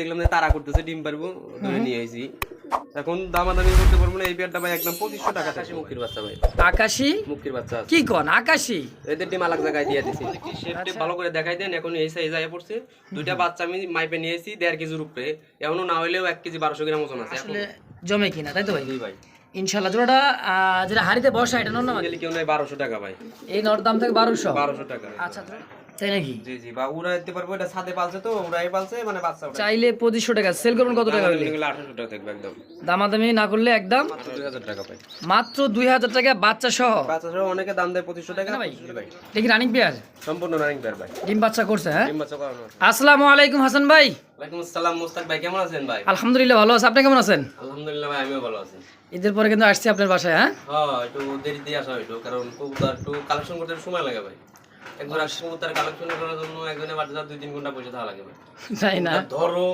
দেখলাম যে তারা করতেছে ডিম পারব ধরে নিয়ে আইছি। এখন দামাদামি করতে পারব না এই পেয়ারটা ভাই একদম পঁচিশশো টাকা আকাশি বাচ্চা ভাই। আকাশি? মুখির বাচ্চা কি কন আকাশি? এদের ডিম আলাদা জায়গায় দিয়ে দিছি। শেপটি ভালো করে দেখাই দেন এখন এই সাইজ আয়া পড়ছে। দুইটা বাচ্চা আমি মাইপে নিয়েছি দেড় কেজির উপরে। এখনও না হইলেও এক কেজি বারোশো গ্রাম ওজন আছে। আসলে জমে কিনা তাই তো ভাই? ভাই। ইনশাল্লাহ জোড়াটা যেটা হাড়িতে বসা এটা নর না কেউ নাই বারোশো টাকা ভাই। এই নর দাম থেকে বারোশো? বারোশো টাকা। আচ্ছা তো, তাই নাকি? জি জি বা উড়া দিতে পারব এটা ছাদে পালছে তো উড়াই পালছে মানে বাচ্চা উড়াই চাইলে পঁচিশশো টাকা সেল করবেন কত টাকা হইলে? গেলে আঠারোশো টাকা থাকবে একদম। দামাদামি না করলে একদম? দুই হাজার টাকা পাই। মাত্র দুই হাজার টাকা বাচ্চা সহ বাচ্চা সহ অনেকে দাম দেয় পঁচিশশো টাকা ভাই। দেখি রানিং পেয়ার সম্পূর্ণ রানিং পেয়ার ভাই। ডিম বাচ্চা করছে হ্যাঁ? ডিম বাচ্চা করানো আসসালামু আলাইকুম হাসান ভাই। ওয়ালাইকুম আসসালাম মুস্তাক ভাই কেমন আছেন ভাই? আলহামদুলিল্লাহ ভালো আছে। আপনি কেমন আছেন? আলহামদুলিল্লাহ ভাই আমিও ভালো আছি। ঈদের পরে কিন্তু আসছি আপনার বাসায় হ্যাঁ? হ্যাঁ একটু দেরি দিয়ে আসা কারণ কবুতর একটু কালেকশন করতে সময় লাগে ভাই। একজন কবুতর কালেকশন করার জন্য একজনের বাড়িতে দুই তিন ঘণ্টা বসে থাকা লাগে তাই না? ধরো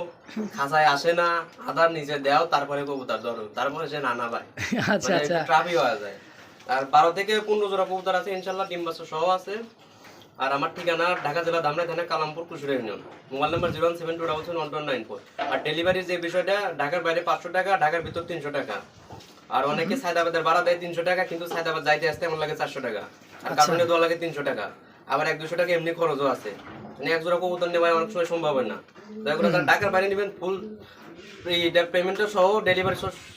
খাঁচায় আসে না আধার নিচে দেও তারপরে কবুতর ধরো তারপরে সে না না ভাই। আচ্ছা আচ্ছা। ট্রাফি হয়ে যায়। আর বারো থেকে পনেরো জোড়া কবুতর আছে ইনশাল্লাহ ডিম বাচ্চা সহ আছে। আর আমার ঠিকানা ঢাকা জেলা দামরা থানা Kalampur কুশুরে union. Mobile number zero seven two double seven one two nine four. আর ডেলিভারির যে বিষয়টা ঢাকার বাইরে পাঁচশো টাকা ঢাকার ভিতর তিনশো টাকা। আর অনেকে সায়দাবাদের ভাড়া দেয় তিনশো টাকা কিন্তু সায়দাবাদ যাইতে আসতে আমার লাগে চারশো টাকা। আর কার্বনে দেওয়া লাগে তিনশো টাকা। আবার এক দুশো টাকা এমনি খরচও আছে। মানে এক জোড়া কবুতর নেওয়া অনেক সময় সম্ভব হয় না। দয়া করে তারা ঢাকার বাইরে নেবেন ফুল পেমেন্টটা সহ ডেলিভারি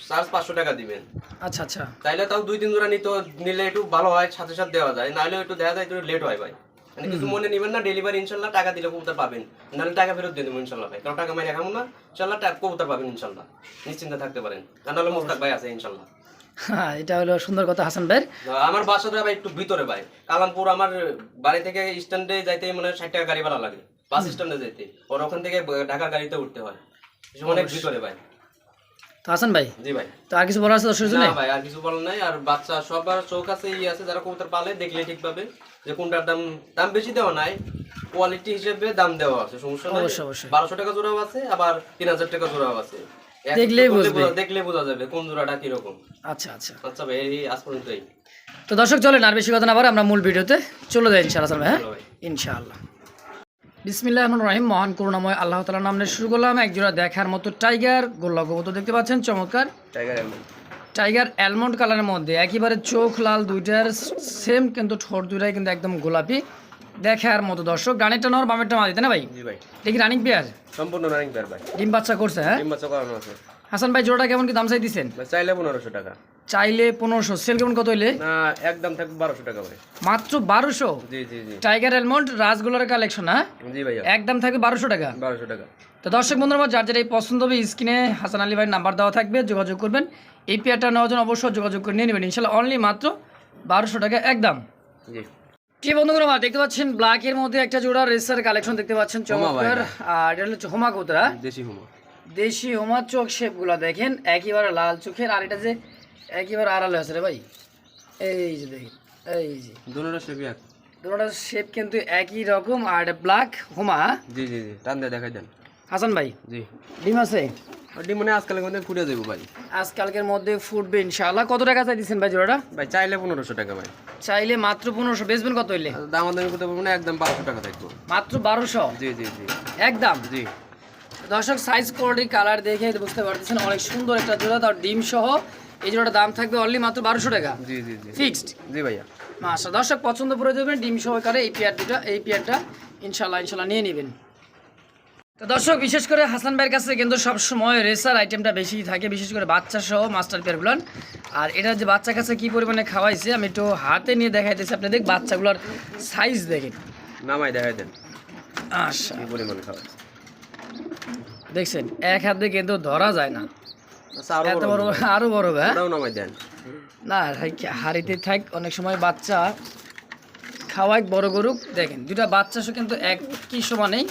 চার্জ পাঁচশো টাকা দিবেন। আচ্ছা আচ্ছা। তাইলে তাও দুই তিন জোড়া নিতে নিলে একটু ভালো হয় সাথে সাথে দেওয়া যায়। নাহলে একটু দেখা যায় একটু লেট হয় ভাই। মানে কিছু মনে নেবেন না ডেলিভারি ইনশাল্লাহ টাকা দিলে কবুতর পাবেন। নাহলে টাকা ফেরত দিয়ে দেবো ইনশাল্লাহ ভাই। কারণ টাকা মাইনে খাব না ইনশাল্লাহ টাকা কবুতর পাবেন ইনশাল্লাহ। নিশ্চিন্তে থাকতে পারেন। আর নাহলে মোস্তাক ভাই আছে ইনশাল্লাহ। হ্যাঁ এটা হলো সুন্দর কথা হাসান ভাই। আমার বাসাটা ভাই একটু ভিতরে ভাই। কালামপুর আমার বাড়ি থেকে স্ট্যান্ডে যাইতে মানে ষাট টাকা গাড়ি ভাড়া লাগে। বাস স্ট্যান্ডে যেতে ওর ওখান থেকে ঢাকার গাড়িতে উঠতে হয়। অনেক ভিতরে ভাই। তো হাসান ভাই জি ভাই। তো আর কিছু বলার আছে দর্শক না ভাই আর কিছু বলার নাই। আর বাচ্চা সবার চোখ আছে ই আছে যারা কবুতর পালে দেখলে ঠিক পাবে যে কোনটার দাম দাম বেশি দেওয়া নাই। কোয়ালিটি হিসেবে দাম দেওয়া আছে সমস্যা নাই। টাকা জোড়াও আছে আবার তিন হাজার টাকা জোড়াও আছে। দেখলেই বুঝবে। বোঝা- দেখলে বোঝা যাবে কোন জোড়াটা কীরকম। আচ্ছা আচ্ছা। আচ্ছা ভাই এই আজ পর্যন্তই। তো দর্শক চলেন আর বেশি কথা না পারে আমরা মূল ভিডিওতে চলে যাই ইনশাআল্লাহ ভাই হ্যাঁ? ইনশাআল্লাহ বিসমিল্লাহ রহমান রহিম মহান করুণাময় আল্লাহ তালার নাম শুরু করলাম। একজোড়া দেখার মতো টাইগার গোল্লা কবুতর দেখতে পাচ্ছেন চমৎকার। টাইগার টাইগার অ্যালমন্ড কালারের মধ্যে একেবারে চোখ লাল দুইটার সেম কিন্তু ঠোঁট দুইটাই কিন্তু একদম গোলাপি। দেখার মতো দর্শক। গানেরটা নর বামেরটা মা দিতে না ভাই? জি ভাই। দেখি রানিং পেয়ার সম্পূর্ণ রানিং পেয়ার ভাই। ডিম বাচ্চা করছে হ্যাঁ? ডিম বাচ্চা করানো আছে। হাসান ভাই জোড়াটা কেমন কি দাম চাই দিচ্ছেন ভাই চাইলে পনেরোশো টাকা। চাইলে পনেরোশো। সেল কেমন কত হইলে? না একদম থাকবে বারোশো টাকা ভাই। মাত্র বারোশো? জি জি জি। টাইগার অ্যালমন্ড রাজগোলার কালেকশন হ্যাঁ? জি ভাইয়া। একদম থাকবে বারোশো টাকা। বারোশো টাকা। তো দর্শক বন্ধুরা আমার যার যেটা এই পছন্দ হবে স্ক্রিনে হাসান আলী ভাইয়ের নাম্বার দেওয়া থাকবে যোগাযোগ করবেন। এই পেয়ারটা নেওয়ার জন্য অবশ্যই যোগাযোগ করে নিয়ে নেবেন। ইনশাল্লাহ অনলি মাত্র বারোশো টাকা একদম। জি। কি বন্ধুরা আমার দেখতে পাচ্ছেন ব্ল্যাকের মধ্যে একটা জোড়া রেসার কালেকশন দেখতে পাচ্ছেন চমৎকার। আর এটা হচ্ছে হোমা কোতরা দেশি হুমা। দেশি হোমা চোখ শেপগুলো দেখেন একেবারে লাল চোখের আর এটা যে একেবারে আড়ালে আছে রে ভাই। এই যে দেখেন এই যে। দুটোটা সেবি এক। দুটোটার শেপ কিন্তু একই রকম আর ব্ল্যাক হোমা। জি জি জি টান দিয়ে দেখাই দেন। হাসান ভাই জি। ডিম আছে? ওটি মনে আজকালের মধ্যে ফুটে দেবো ভাই। আজকালকের মধ্যে ফুটবে ইনশাআল্লাহ। কত টাকা চাই দিচ্ছেন ভাই জোড়াটা? ভাই চাইলে পনেরোশো টাকা ভাই। চাইলে মাত্র পনেরোশো। বেচবেন কত হইলে? দাম দামি করতে পারব না একদম বারোশো টাকা থাকব। মাত্র বারোশো? জি জি জি। একদম? জি। দর্শক সাইজ কোয়ালিটি কালার দেখে বুঝতে পারতেছেন অনেক সুন্দর একটা জোড়া তার ডিম সহ এই জোড়াটার দাম থাকবে অনলি মাত্র বারোশো টাকা। জি জি জি। ফিক্সড জি ভাইয়া। আচ্ছা দর্শক পছন্দ করে দেবেন ডিম সহকারে এই পেয়ার দুটা এই পেয়ারটা ইনশাল্লাহ ইনশাল্লাহ নিয়ে নেবেন। তো দর্শক বিশেষ করে হাসান ভাইয়ের কাছে কিন্তু সব সময় রেসার আইটেমটা বেশি থাকে বিশেষ করে বাচ্চা সহ মাস্টার পেয়ারগুলোর আর এটা যে বাচ্চা কাছে কি পরিমাণে খাওয়াইছে আমি একটু হাতে নিয়ে দেখাইতেছি আপনি দেখ বাচ্চাগুলোর সাইজ দেখেন। নামাই দেখাই দেন। আচ্ছা। কি পরিমাণ দেখছেন এক হাতে কিন্তু ধরা যায় না। আচ্ছা আরও এত বড় আরও বড় হ্যাঁ? ওটাও নামাই দেন। না হাড়িতে থাক অনেক সময় বাচ্চা খাওয়াই বড় গরুক দেখেন দুটা বাচ্চা সহ কিন্তু একই সমানেই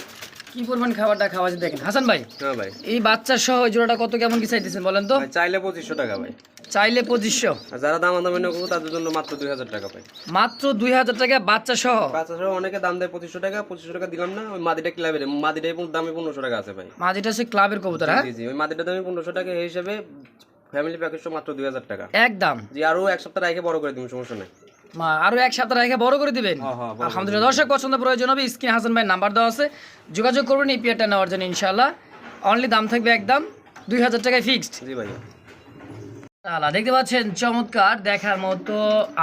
কি পরিমাণ খাবারটা খাওয়াচ্ছে দেখেন। হাসান ভাই হ্যাঁ ভাই। এই বাচ্চা সহ জোড়াটা কত কেমন কি চাইতেছেন বলেন তো? চাইলে পঁচিশশো টাকা ভাই। চাইলে পঁচিশশো। যারা দাম দামি নেব তাদের জন্য মাত্র দুই হাজার টাকা পাই মাত্র দুই হাজার টাকা বাচ্চা সহ? বাচ্চা সহ অনেকে দাম দেয় পঁচিশশো টাকা পঁচিশশো টাকা দিলাম না ওই মাদিটা ক্লাবের মাদিটা দামে পনেরোশো টাকা আছে ভাই। মাঝিটা হচ্ছে ক্লাবের কবুতর হ্যাঁ? জি ওই মাদিটা দামে পনেরোশো টাকা এই হিসেবে ফ্যামিলি প্যাকেজ মাত্র দুই হাজার টাকা। একদম। জি আরও এক সপ্তাহ আগে বড় করে দিন সমস্যা নাই। আরও এক সপ্তাহ রেখে বড় করে দিবেন। হ্যাঁ, হ্যাঁ, আলহামদুলিল্লাহ দর্শক পছন্দ প্রয়োজন হবে স্ক্রিন হাসান ভাই নাম্বার দেওয়া আছে। যোগাযোগ করবেন এই পিয়ারটা নেওয়ার জন্য ইনশাল্লাহ অনলি দাম থাকবে একদম দুই হাজার টাকায় ফিক্সড জি ভাইয়া। তালা দেখতে পাচ্ছেন চমৎকার দেখার মতো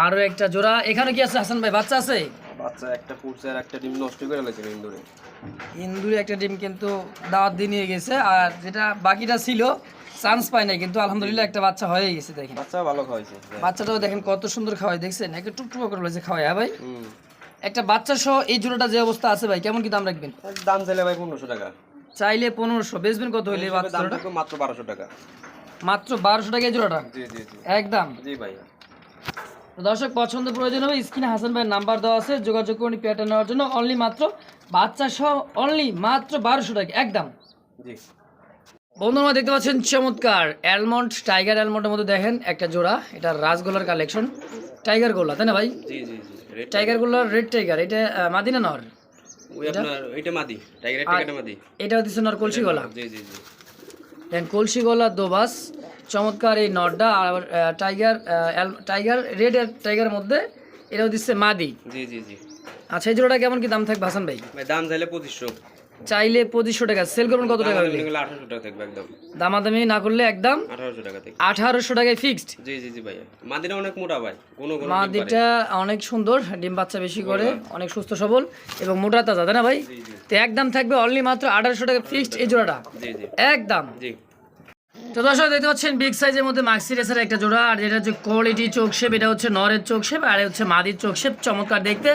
আরও একটা জোড়া। এখানে কি আছে হাসান ভাই বাচ্চা আছে? বাচ্চা একটা পুড়ছে আর একটা ডিম নষ্ট করে ইন্দুরে। ইন্দুরি একটা ডিম কিন্তু দাওয়াত দিয়ে নিয়ে গেছে আর যেটা বাকিটা ছিল চান্স পায় নাই কিন্তু আলহামদুলিল্লাহ একটা বাচ্চা হয়ে গেছে দেখেন। বাচ্চা ভালো খাওয়াইছে বাচ্চাটাও দেখেন কত সুন্দর খাওয়াই দেখছেন? একটা টুকটুকো করে রয়েছে খাওয়াই হ্যাঁ ভাই? একটা বাচ্চা সহ এই জোড়াটা যে অবস্থা আছে ভাই কেমন কি দাম রাখবেন? দাম চাইলে ভাই পনেরোশো টাকা। চাইলে পনেরোশো বেচবেন কত হইলে বাচ্চাটা? মাত্র বারোশো টাকা। মাত্র বারোশো টাকা এই জোড়াটা? জি জি জি। একদম। জি ভাইয়া তো দর্শক পছন্দ প্রয়োজন হবে স্ক্রিনে হাসান ভাইয়ের নাম্বার দেওয়া আছে যোগাযোগ করুন পেয়ারটা নেওয়ার জন্য। অনলি মাত্র বাচ্চা সহ অনলি মাত্র বারোশো টাকা একদম। জি। বন্ধুরা দেখতে পাচ্ছেন চমৎকার অ্যালমন্ড টাইগার অ্যালমন্ডের মধ্যে দেখেন একটা জোড়া এটা রাজগোলার কালেকশন টাইগার গোলা তাই না ভাই? টাইগার গোলার রেড টাইগার এটা মাদিনা নর? মাদি টাইগারের টিকাটা মাদি। এটা হচ্ছে নর কলসি গলা। জি জি জি। দেন কলসি গলা দোবাস চমৎকার এই নটটা আর টাইগার টাইগার রেড টাইগার মধ্যে এটাও দিচ্ছে মাদি। জি জি জি। আচ্ছা এই জোড়াটা কেমন কি দাম থাকবে হাসান ভাই? ভাই দাম চাইলে পঁচিশশো। চাইলে পঁচিশশো টাকা। সেল করবেন কত টাকা আঠারোশো টাকা থাকবে একদম। দামাদামি না করলে একদম আঠারোশো টাকা থেকে আঠারোশো টাকায় ফিক্সড জি জি জি ভাইয়া। মাদিটা অনেক মোটা ভাই। কোনো মাদিটা অনেক সুন্দর ডিম বাচ্চা বেশি করে অনেক সুস্থ সবল এবং মোটা তাজা তাই না ভাই? তো একদম থাকবে অনলি মাত্র আঠারোশো টাকা ফিক্সড এই জোড়াটা। একদম। জি। তো দর্শক দেখতে পাচ্ছেন বিগ সাইজের মধ্যে মাক্সি রেসের একটা জোড়া আর যেটা হচ্ছে কোয়ালিটি চোখ শেপ এটা হচ্ছে নরের চোখ শেপ আর হচ্ছে মাদির চোখ শেপ চমৎকার দেখতে।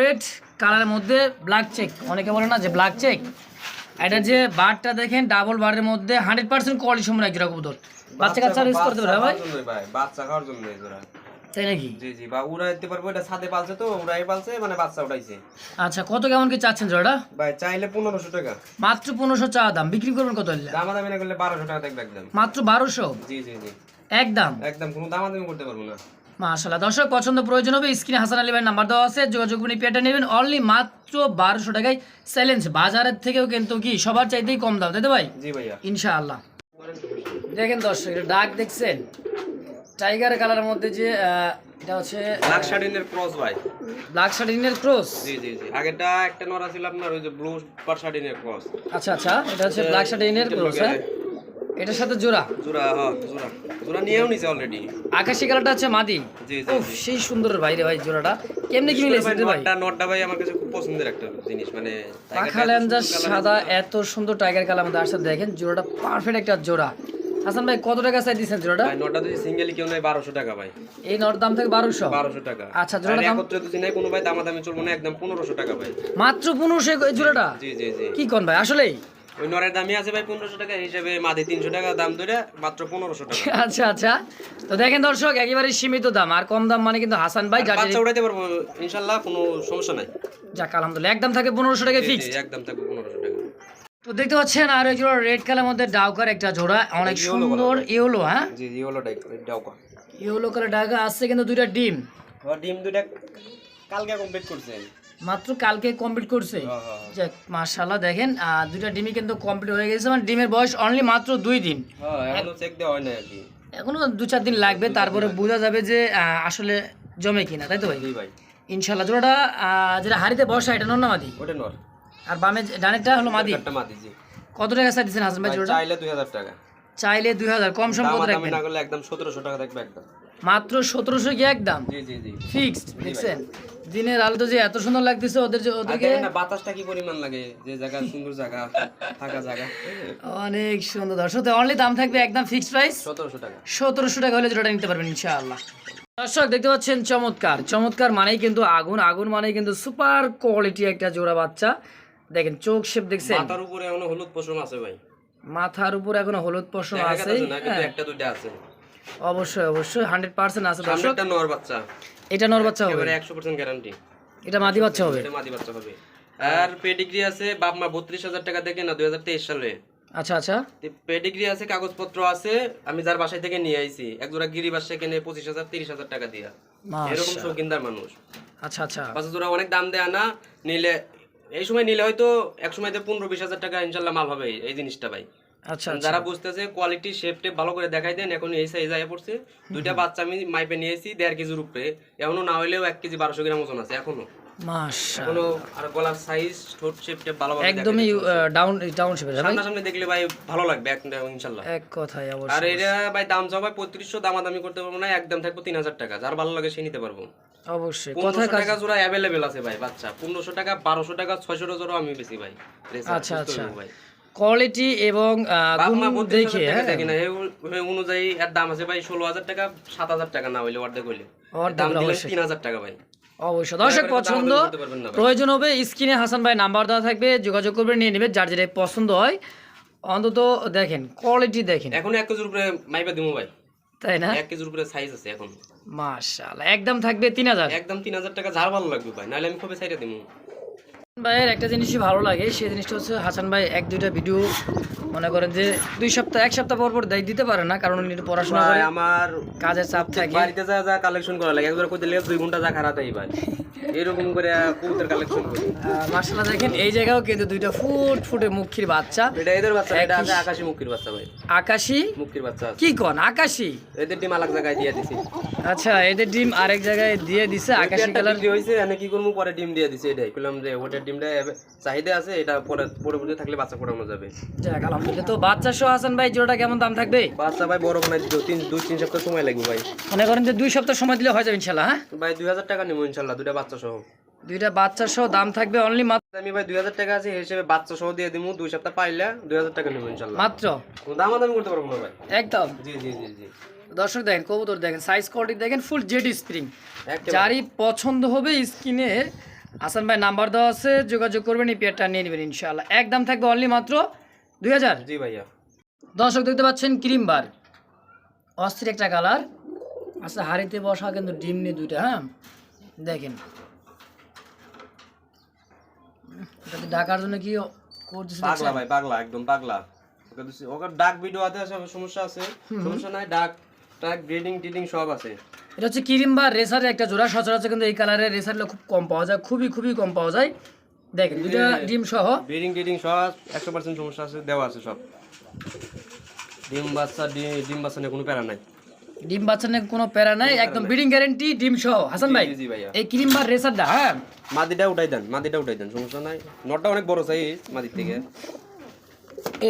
রেড কালারের মধ্যে ব্ল্যাক চেক অনেকে বলে না যে ব্ল্যাক চেক এটা যে বারটা দেখেন ডাবল বারের মধ্যে হান্ড্রেড পার্সেন্ট কোয়ালিটি সম্পূর্ণ একই রকম দর বাচ্চা কাচ্চা ইউজ করতে পারে ভাই? বাচ্চা খাওয়ার জন্য তাই নাকি? জি জি বা উড়াইতে পারব এটা ছাদে পালছে তো উড়াই পালছে মানে বাচ্চা উঠাইছে আচ্ছা কত কেমন কি চাচ্ছেন জোড়াটা? ভাই চাইলে পনেরোশো টাকা। মাত্র পনেরোশো চা দাম। বিক্রি করবেন কত হলে? দামাদামি না করলে বারোশো টাকা থাকবে একদম। মাত্র বারোশো? জি জি জি। একদম? একদম কোনো দামাদামি করতে পারব না। মাশাল্লাহ দর্শক পছন্দ প্রয়োজন হবে স্ক্রিনে হাসান আলী ভাইয়ের নাম্বার দেওয়া আছে। যোগাযোগ করে পেটা নেবেন অনলি মাত্র বারোশো টাকায় চ্যালেঞ্জ বাজারের থেকেও কিন্তু কি সবার চাইতেই কম দাম তাই তো ভাই? ইনশাআল্লাহ। দেখেন দর্শক এটা ডাক দেখছেন? টাইগার কালারের মধ্যে যে এটা হচ্ছে লাখ শাড়িনের ক্রস ভাই। ব্ল্যাক শার্টিনের ক্রস জি জি জি। আগেরটা একটা নরা ছিল আপনার ওই যে ব্লু পার শাড়িনের ক্রস আচ্ছা আচ্ছা এটা হচ্ছে ব্ল্যাক শার্টিনের ক্রস হ্যাঁ? এটার সাথে জোড়া? জোড়া হ্যাঁ জোড়া। জোড়া নিয়েও নিছে অলরেডি আকাশি কালারটা হচ্ছে মাদি? জি জি সেই সুন্দর ভাই রে ভাই জোড়াটা। কেমনে কি মিলেছে রে ভাই? নটটা নটটা ভাই আমার কাছে খুব পছন্দের একটা জিনিস মানে পাখা ল্যাঞ্জার সাদা এত সুন্দর টাইগার কালার মধ্যে আসছে দেখেন জোড়াটা পারফেক্ট একটা জোড়া। হাসান ভাই কত টাকা চাই দিচ্ছেন জোড়াটা? ভাই নটটা যদি সিঙ্গেলি কেউ নেয় বারোশো টাকা ভাই। এই নর দাম থেকে বারোশো? বারোশো টাকা। আচ্ছা, আর জোড়াটার দাম? একত্রে যদি নেয় কোনো ভাই দামাদামি চলবো না একদম পনেরোশো টাকা ভাই। মাত্র পনেরোশো এই জোড়াটা? জি জি জি। কি কোন ভাই আসলেই? ওই নরের দামই আছে ভাই পনেরোশো টাকা হিসাবে মাদি তিনশো টাকা দাম ধরে মাত্র পনেরোশো টাকা। আচ্ছা আচ্ছা। তো দেখেন দর্শক একেবারে সীমিত দাম আর কম দাম মানে কিন্তু হাসান ভাই বাচ্চা উঠাইতে পারব ইনশাল্লাহ কোনো সমস্যা নাই। যাক আলহামদুলিল্লাহ একদম থাকে পনেরোশো টাকা জি, ফিক্সড একদম থাকবে পনেরোশো টাকা। তো দেখতে পাচ্ছেন আর ওই জোড়া রেড কালার মধ্যে ডাউকার একটা জোড়া অনেক সুন্দর ইয়েলো হ্যাঁ? জি হলো ডাউকা। ইয়েলো কালার ডাকা আসছে কিন্তু দুইটা ডিম। ডিম দুইটা কালকে কমপ্লিট করছেন। মাত্র কালকে কমপ্লিট করছে। হ্যাঁ, হ্যাঁ, যাক মাশাল্লাহ দেখেন দুইটা ডিমই কিন্তু কমপ্লিট হয়ে গেছে। মানে ডিমের বয়স অনলি মাত্র দুই দিন। হ্যাঁ এখনও হয় দু চার দিন লাগবে তারপরে বোঝা যাবে যে আসলে জমে কিনা তাই তো ভাই? ইনশাল্লাহ জোড়াটা যেটা হাড়িতে বসা এটা নর না মাদি? ওটা নর। আর বামে ডানেরটা হলো মাদি? একটা মাদি জি। কত টাকা চাই দিচ্ছেন হাসান ভাই জোড়াটা? চাইলে দুই হাজার টাকা। চাইলে দুই হাজার কম সম কত রাখবেন। না করলে একদম সতেরোশো টাকা থাকবে একদম। মাত্র সতেরোশো কি একদম? জি জি জি। ফিক্সড দেখছেন? দিনের আলো তো যে এত সুন্দর লাগতেছে ওদের যে ওদেরকে না বাতাসটা কি পরিমাণ লাগে? যে জায়গা সুন্দর জায়গা থাকা জায়গা। অনেক সুন্দর। দর্শক অনলি দাম থাকবে একদম ফিক্সড প্রাইস সতেরোশো টাকা। সতেরোশো টাকা হলে জোড়াটা নিতে পারবেন ইনশাআল্লাহ। দর্শক দেখতে পাচ্ছেন চমৎকার। চমৎকার মানেই কিন্তু আগুন। আগুন মানেই কিন্তু সুপার কোয়ালিটি একটা জোড়া বাচ্চা। দেখেন চোখ শেপ দেখছেন? মাথার উপরে এখনও হলুদ পশম আছে ভাই। মাথার উপর এখনও হলুদ পশম আছে কিন্তু একটা দুইটা আছে। অবশ্যই অবশ্যই। হান্ড্রেড পার্সেন্ট আছে দর্শক। নর বাচ্চা। এটা নর বাচ্চা হবে। এবারে একশো পার্সেন্ট গ্যারান্টি এটা মাদি বাচ্চা হবে। এটা মাদি বাচ্চা হবে। আর পেডিগ্রি আছে বাপ মা বত্রিশ হাজার টাকা দেখে না দুই হাজার তেইশ সালে। আচ্ছা আচ্ছা। পেডিগ্রি আছে কাগজপত্র আছে আমি যার বাসায় থেকে নিয়ে আইছি এক জোড়া গিরি বাসা কিনে পঁচিশ হাজার তিরিশ হাজার টাকা দিয়া। এরকম শৌকিনদার মানুষ। আচ্ছা আচ্ছা। পাঁচ জোড়া অনেক দাম দেয় না নিলে এই সময় নিলে হয়তো এক সময় পনেরো বিশ হাজার টাকা ইনশাল্লাহ মাল হবে এই জিনিসটা ভাই। আচ্ছা আচ্ছা। যারা বুঝতেছে কোয়ালিটি শেপ টেপ ভালো করে দেখাই দেন এখন এই সাইজ আয়া পড়ছে। দুইটা বাচ্চা আমি মাইপে নিয়েছি দেড় কেজির উপরে। এখনও না হইলেও এক কেজি বারোশো গ্রাম ওজন আছে এখনও। কোনো আর গলার সাইজ ঠোঁট শেপ টেপ ভালো একদমই ডাউন ডাউন ভাই? সামনাসামনি দেখলে ভাই ভালো লাগবে এক ইনশাল্লাহ এক কথাই আর এটা ভাই দাম পঁয়ত্রিশশো দামাদামি করতে পারব না একদম থাকব তিন হাজার টাকা। যার ভালো লাগে সে নিতে পারব। অবশ্যই। কথায় টাকা জোড়া অ্যাভেলেবেল আছে ভাই বাচ্চা। পনেরোশো টাকা বারোশো টাকা ছয়শো জোড়া আমি বেশি ভাই। আচ্ছা, আচ্ছা। ভাই। কোয়ালিটি এবং গুণ দেখে হ্যাঁ। অনুযায়ী এর দাম আছে ভাই ষোলো হাজার টাকা সাত হাজার টাকা না হইলে অর্ধেক হইলে। দাম দিলেন তিন হাজার টাকা ভাই। অবশ্যই। দর্শক পছন্দ। প্রয়োজন হবে স্ক্রিনে হাসান ভাই নাম্বার দেওয়া থাকবে যোগাযোগ করবে নিয়ে নেবে যার যেটা পছন্দ হয়। অন্তত দেখেন কোয়ালিটি দেখেন। এখন এক কেজির উপরে মাইপা দিমু ভাই। তাই না? এক কেজির উপরে সাইজ আছে এখন। মাশাআল্লাহ একদম থাকবে তিন হাজার। একদম তিন হাজার টাকা যার ভালো লাগবে ভাই নাহলে আমি খুবই সাইডে দিমু। ভাইয়ের একটা জিনিসই ভালো লাগে সেই জিনিসটা হচ্ছে হাসান ভাই এক দুইটা ভিডিও মনে করেন যে দুই সপ্তাহ এক সপ্তাহ পর পর দেয় দিতে পারে না কারণ উনি পড়াশোনা করে। আমার কাজের চাপ থাকে। বাড়িতে যা যা কালেকশন করা লাগে একবার কইতে লেগে দুই ঘণ্টা যা খারাপ তাই ভাই। এরকম করে কবুতর কালেকশন করি। মার্শাল্লাহ দেখেন এই জায়গাও কিন্তু দুইটা ফুট ফুটে মুখির বাচ্চা। এটা এদের বাচ্চা এটা আছে আকাশি মুক্তির বাচ্চা ভাই। আকাশি? মুক্তির বাচ্চা কি কন আকাশি? এদের ডিম আলাদা জায়গায় দিয়ে দিছি। আচ্ছা এদের ডিম আরেক জায়গায় দিয়ে দিছে আকাশি কালার। বিক্রি হয়েছে এনে কি করব? পরে ডিম দিয়ে দিছে এটাই। কইলাম যে ওটার ডিমটা চাহিদা আছে এটা পরে পরবর্তী থাকলে বাচ্চা ফোটানো যাবে। যাক আলহামদুলিল্লাহ। তো বাচ্চা সহ হাসান ভাই জোড়াটা কেমন দাম থাকবে? বাচ্চা ভাই বড় বানাই দিতে তিন দুই তিন সপ্তাহ সময় লাগবে ভাই। মনে করেন যে দুই সপ্তাহ সময় দিলে হয়ে যাবে ইনশাল্লাহ হ্যাঁ? ভাই দুই হাজার টাকা নেব ইনশাল্লাহ দুটা বাচ্চা সহ। দুইটা বাচ্চা সহ দাম থাকবে অনলি মাত্র আমি ভাই দুই হাজার টাকা আছে হিসেবে বাচ্চা সহ দিয়ে দিবো দুই সপ্তাহ পাইলে দুই হাজার টাকা নেব ইনশাল্লাহ। মাত্র? কোনো দামাদামি করতে পারব না ভাই। একদম? জি জি জি জি। দর্শক দেখেন কবুতর দেখেন সাইজ কোয়ালিটি দেখেন ফুল জেড স্প্রিং। যারই পছন্দ হবে স্ক্রিনে হাসান ভাই নাম্বার দেওয়া আছে যোগাযোগ করবেন এই পেয়ারটা নিয়ে নেবেন ইনশাআল্লাহ। একদম থাকবে অনলি মাত্র দুই হাজার। জি ভাইয়া। দর্শক দেখতে পাচ্ছেন ক্রিম বার। অস্থির একটা কালার। আচ্ছা হাড়িতে বসা কিন্তু ডিম নিয়ে দুইটা হ্যাঁ? দেখেন। এটাতে ডাকার জন্য কি করতেছে পাগলা ভাই পাগলা একদম পাগলা। ওকে ডাক ভিডিও আছে সমস্যা আছে। সমস্যা নাই ডাক ডাক ব্রিডিং টিডিং সব আছে। এটা হচ্ছে ক্রিম বার রেসারের একটা জোড়া সচরাচর কিন্তু এই কালারের রেসারগুলো খুব কম পাওয়া যায় খুবই খুবই কম পাওয়া যায়। দেখেন দুইটা ডিম সহ। ব্রিডিং টিডিং সহ একশো পার্সেন্ট সমস্যা আছে দেওয়া আছে সব। ডিম বাচ্চা ডিম বাচ্চা নিয়ে কোনো প্যারা নাই। ডিম বাচ্চা নিয়ে কোনো প্যারা নাই একদম ব্রিডিং গ্যারেন্টি ডিম সহ। হাসান ভাই এই ক্রিম বার রেসারটা হ্যাঁ? মাদিটা উঠাই দেন মাদিটা উঠাই দেন সমস্যা নাই। নটটা অনেক বড় সাইজ মাদির থেকে।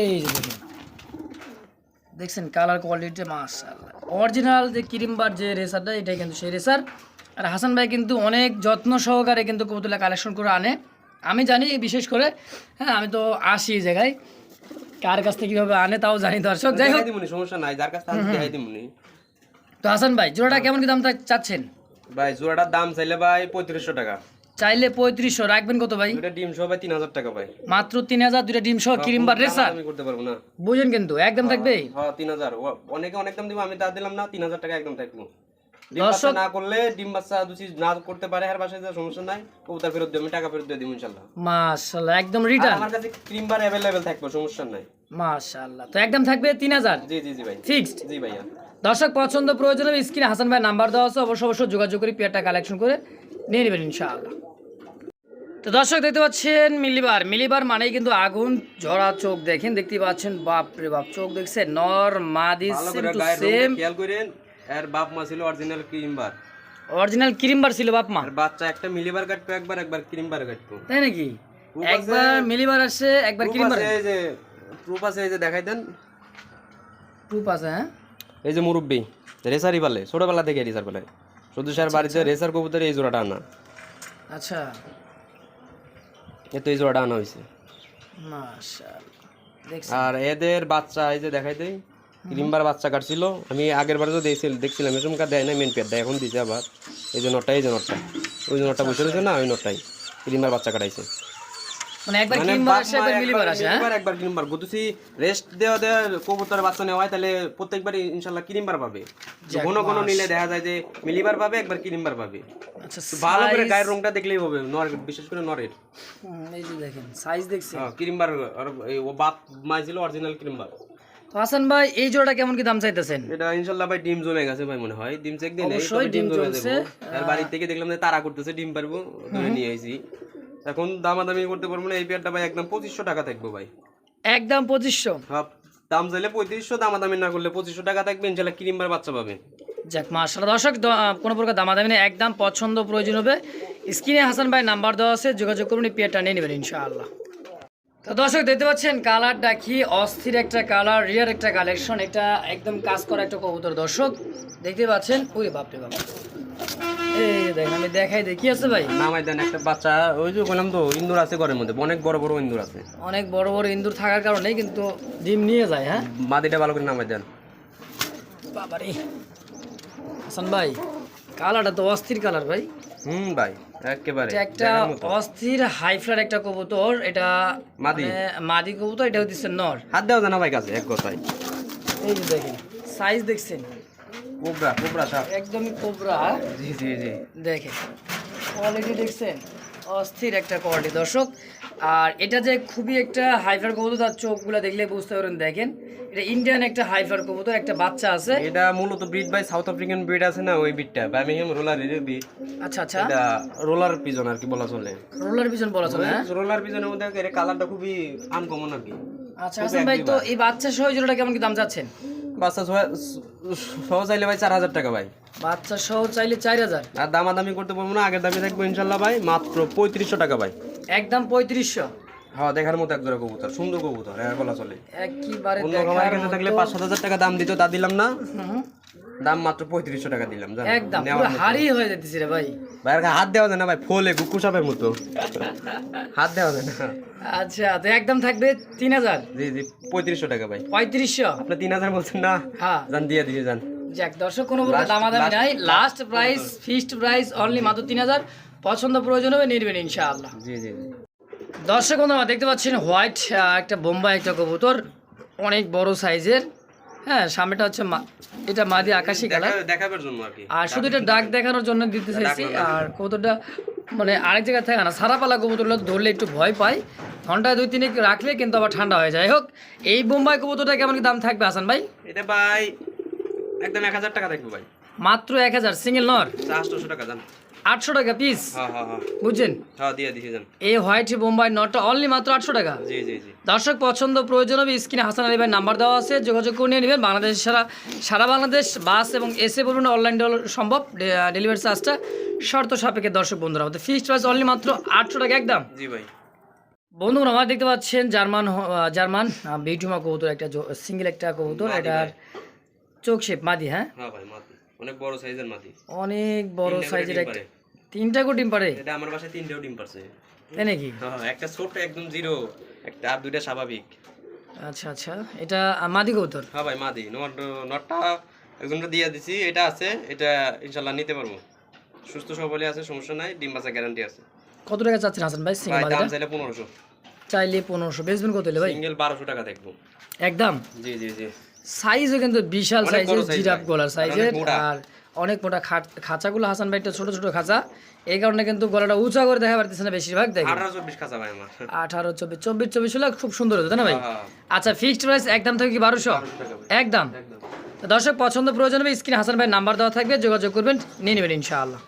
এই যে দেখেন। দেখছেন কালার কোয়ালিটি মাশাআল্লাহ। অরিজিনাল যে ক্রিম বার যে রেসারটা এটাই কিন্তু সেই রেসার আর হাসান ভাই কিন্তু অনেক যত্ন সহকারে কিন্তু কবুতলা কালেকশন করে আনে। আমি জানি বিশেষ করে হ্যাঁ আমি তো আসি এই জায়গায়। কার কাছ থেকে কীভাবে আনে তাও জানি দর্শক। যাই হোক। সমস্যা নাই। যার কাছ থেকে তো হাসান ভাই জোড়াটা কেমন কি দাম চাচ্ছেন? ভাই জোড়াটার দাম চাইলে ভাই পঁয়ত্রিশশো টাকা। চাইলে পঁয়ত্রিশশো রাখবেন কত ভাই? দুটা ডিম সহ ভাই তিন হাজার টাকা ভাই। মাত্র তিন হাজার দুটা ডিম সহ ক্রিম বার রেসার আমি করতে পারব না। বুঝেন কিন্তু একদম থাকবে? হ্যাঁ তিন হাজার অনেকে অনেক দাম দিব আমি তা দিলাম না তিন হাজার টাকা একদম থাকব। দর্শক- না করলে ডিম বাচ্চা দুচি না করতে পারে আর বাসায় যা সমস্যা নাই কবুতর ফেরত দিয়ে আমি টাকা ফেরত দিয়ে দিব ইনশাল্লাহ। মাশাআল্লাহ একদম রিটার্ন আমার কাছে ক্রিম বার অ্যাভেলেবেল থাকবে সমস্যা নাই। মাশাআল্লাহ তো একদম থাকবে তিন হাজার জি জি জি ভাই। ফিক্সড জি ভাইয়া। দর্শক পছন্দ প্রয়োজন স্ক্রিনে হাসান ভাই নাম্বার দেওয়া আছে অবশ্য অবশ্যই যোগাযোগ করে পেয়ারটা কালেকশন করে নিয়ে নেবেন ইনশাআল্লাহ। তো দর্শক দেখতে পাচ্ছেন মিলিবার। মিলিবার মানেই কিন্তু আগুন ঝরা চোখ দেখেন দেখতে পাচ্ছেন বাপ রে বাপ চোখ দেখছেন নর মাদি সেম টু সেম রংটা খেয়াল করেন এর বাপ মা ছিল original cream bar original cream bar ছিল বাপ মা। আর বাচ্চা একটা মিলিবার কাটতো একবার একবার ক্রিম বার কাটতো। তাই নাকি? একবার মিলিবার আসছে একবার ক্রিমবার এই যে প্রুফ আছে এই যে দেখাই দেন। প্রুফ আছে হ্যাঁ? এই যে মুরব্বী রেসারই পালে ছোটবেলা থেকে রেসার পালে। শুধু স্যার বাড়িতে রেসার কবুতর এই জোড়াটা আনা। আচ্ছা। এ তো এই জোড়াটা আনা হয়েছে। আর এদের বাচ্চা এই যে দেখাই দেই ক্রিমবার বাচ্চা কাটছিল। আমি আগের বারে তো দেখছিল দেখছিলাম এরকম দেয় না মেন পেট দেয় এখন দিছে আবার। এই যে নটটা এই যে নটটা। ওই যে নটটা বসে রয়েছে না ওই নটটাই। ক্রিমবার বাচ্চা কাটাইছে। মানে একবার মানে ক্রিমবার আসে মা একবার মিলিবার আসে হ্যাঁ? একবার একবার ক্রিমবার গুতুছি রেস্ট দেওয়া দেওয়া কবুতর বাচ্চা নেওয়া হয় তাহলে প্রত্যেকবারই ইনশাল্লাহ ক্রিমবার পাবে। কোনো কোনো নিলে দেখা যায় যে মিলিবার পাবে একবার ক্রিমবার পাবে। আচ্ছা ভালো করে গায়ের রংটা দেখলেই হবে নর বিশেষ করে নরের। এই যে দেখেন সাইজ দেখছি হ্যাঁ, ক্রিমবার আর ও বাপ মা অরিজিনাল ক্রিমবার তো হাসান ভাই এই জোড়াটা কেমন কি দাম চাইতেছেন? এটা ভাই ডিম জমে গেছে ভাই মনে হয়। ডিম চেক দিন অবশ্যই ডিম জমছে। আর বাড়ি থেকে দেখলাম যে তারা করতেছে ডিম পারব ধরে নিয়ে আইছি। এখন দামাদামি করতে পারব না এই পেয়ারটা ভাই একদম পঁচিশশো টাকা থাকবে ভাই। একদম পঁচিশশো। দাম চাইলে পঁয়ত্রিশশো দামাদামি না করলে পঁচিশশো টাকা থাকবে ইনশাল্লাহ ক্রিমবার বাচ্চা পাবে। যাক মাশাআল্লাহ। দর্শক কোনো প্রকার দামাদামি নেই একদম পছন্দ প্রয়োজন হবে। স্ক্রিনে হাসান ভাই নাম্বার দেওয়া আছে যোগাযোগ করুন এই পেয়ারটা নিয়ে নেবেন ইনশাআল্লাহ। তো দর্শক দেখতে পাচ্ছেন কালারটা কি অস্থির একটা কালার রিয়ার একটা কালেকশন এটা একদম কাজ করা একটা কবুতর। দর্শক দেখতে পাচ্ছেন ওই বাপরে বাপ। এই দেখেন আমি দেখাই দেখি আছে ভাই? নামাই দেন একটা বাচ্চা ওই যে বললাম তো ইন্দুর আছে ঘরের মধ্যে অনেক বড় বড় ইন্দুর আছে। অনেক বড় বড় ইন্দুর থাকার কারণে কিন্তু ডিম নিয়ে যায় হ্যাঁ? মাদিটা ভালো করে নামাই দেন। বাবারে। হাসান ভাই কালারটা তো অস্থির কালার ভাই। হুম ভাই একেবারে একটা অস্থির হাই হাইফ্লার একটা কবুতর এটা মাদি। মানে মাদি কবুতর এটা হচ্ছে নর। হাত দেওয়া জানা ভাই কাছে এক কথায়। এই যে দেখেন সাইজ দেখছেন? কোবরা কোবরা সাপ একদমই কোবরা। জি জি জি। দেখেন কোয়ালিটি দেখছেন অস্থির একটা কোয়ালিটি দর্শক আর এটা যে খুবই একটা হাইফার কবুতর তার চোখগুলো দেখলে বুঝতে পারেন দেখেন। এটা ইন্ডিয়ান একটা হাইফার কবুতর একটা বাচ্চা আছে। এটা মূলত breed by South African breed আছে না ওই ব্রিডটা? বার্মিংহাম রোলার এর ব্রিড। আচ্ছা আচ্ছা। এটা রোলার পিজন আর কি বলা চলে। রোলার পিছন বলা চলে হ্যাঁ? রোলার পিজনের মধ্যে এর কালারটা খুবই আনকমন আর কি। আচ্ছা হাসান ভাই তো এই বাচ্চা সহ জোড়াটা কেমন কি দাম যাচ্ছেন? বাচ্চা সহ- সহ চাইলে ভাই চার হাজার টাকা ভাই। বাচ্চা সহ চাইলে চার হাজার। আর দামাদামি করতে পারব না আগের দামি থাকব ইনশাল্লাহ ভাই মাত্র পঁয়ত্রিশশো টাকা ভাই। একদম পঁয়ত্রিশশো। হ্যাঁ দেখার মতো কবুতর সুন্দর কবুতর হ্যাঁ বলা চলে। একবারে অন্য খামারের কাছে থাকলে পাঁচ সাত হাজার টাকা দাম দিত তা দিলাম না। দাম মাত্র পঁয়ত্রিশশো টাকা দিলাম একদম। হারি হয়ে যেতেছি রে ভাই। গায়ে হাত দেওয়া যায় না ভাই ফোলে গুকু সাপের মতো। হাত দেওয়া যায় না। আচ্ছা তো একদম থাকবে তিন হাজার। জি জি পঁয়ত্রিশশো টাকা ভাই। পঁয়ত্রিশশো। আপনি তিন হাজার বলছেন না? হ্যাঁ। যান দিয়ে দিয়ে যান। যাক দর্শক কোনো দামাদামি নাই। Last price fixed price only মাত্র তিন হাজার। পছন্দ প্রয়োজন হবে নির্বেন ইনশাআল্লাহ। জি জি জি। দর্শক বন্ধু আমরা দেখতে পাচ্ছেন হোয়াইট একটা বোম্বাই একটা কবুতর অনেক বড় সাইজের হ্যাঁ সামনেটা হচ্ছে এটা মাদি আকাশি কালার। দেখাবার জন্য আর কি। আর শুধু এটা ডাক দেখানোর জন্য দিতে চাইছি আর কবুতরটা মানে আরেক জায়গায় থাকে না সারাপালা কবুতরগুলো ধরলে একটু ভয় পায়। ঘন্টায় দুই তিনে রাখলে কিন্তু আবার ঠান্ডা হয়ে যায়। হোক এই বোম্বাই কবুতরটা কেমন কি দাম থাকবে হাসান ভাই? এটা ভাই একদম এক হাজার টাকা থাকবে ভাই। মাত্র এক হাজার সিঙ্গেল নর? আটশোশো টাকা যান আটশো টাকা পিস বুঝছেন? হ্যাঁ এই হোয়াইট বোম্বাই নটটা অনলি মাত্র আটশো টাকা। জি জি জি। দর্শক পছন্দ প্রয়োজন হবে স্ক্রিনে হাসান আলী ভাই নাম্বার দেওয়া আছে। যোগাযোগ করে নিয়ে নেবেন। বাংলাদেশ সারা সারা বাংলাদেশ বাস এবং এসে বলুন অনলাইন সম্ভব। ডেলিভারি চার্জটা শর্ত সাপেক্ষে দর্শক বন্ধুরা। আমাদের ফিক্সড প্রাইস অনলি মাত্র আটশো টাকা একদম। জি ভাই। বন্ধুরা আমার দেখতে পাচ্ছেন জার্মান জার্মান বিউটিমা কবুতর একটা সিঙ্গেল একটা কবুতর। মাদি এটার চোখ শেপ মাদি হ্যাঁ? অনেক বড় সাইজের মাটি অনেক বড় সাইজের একটা। তিনটা করে ডিম পারে? এটা আমার বাসায় তিনটেও ডিম পারছে। তাই নাকি? হ্যাঁ একটা ছোট একদম জিরো একটা আর দুইটা স্বাভাবিক। আচ্ছা আচ্ছা এটা মাদি কবুতর হ্যাঁ ভাই মাদি। নট নটটা একজনটা দিয়ে দিছি এটা আছে এটা ইনশাল্লাহ নিতে পারব। সুস্থ সবলে আছে সমস্যা নাই ডিম বাচ্চা গ্যারান্টি আছে। কত টাকা চাচ্ছেন হাসান ভাই সিঙ্গেল ভাই দাম চাইলে পনেরোশো। চাইলে পনেরোশো। বেচবেন কত হলে ভাই? সিঙ্গেল বারোশো টাকা দেখব। একদম? জি জি জি। সাইজও কিন্তু বিশাল সাইজের জিরাফ গলার সাইজের আর অনেক মোটা খাঁচাগুলো হাসান ভাই একটা ছোট ছোট খাঁচা। এই কারণে কিন্তু গলাটা উঁচা করে দেখা পারতেছে না বেশিরভাগ দেখে আঠারো চব্বিশ চব্বিশ চব্বিশ হলে খুব সুন্দর হতো না ভাই? হ্যাঁ, আচ্ছা ফিক্সড প্রাইস একদম থেকে কি বারোশো? একদম দর্শক পছন্দ প্রয়োজন হবে স্ক্রিনে হাসান ভাই নাম্বার দেওয়া থাকবে যোগাযোগ করবেন নিয়ে নেবেন ইনশাআল্লাহ।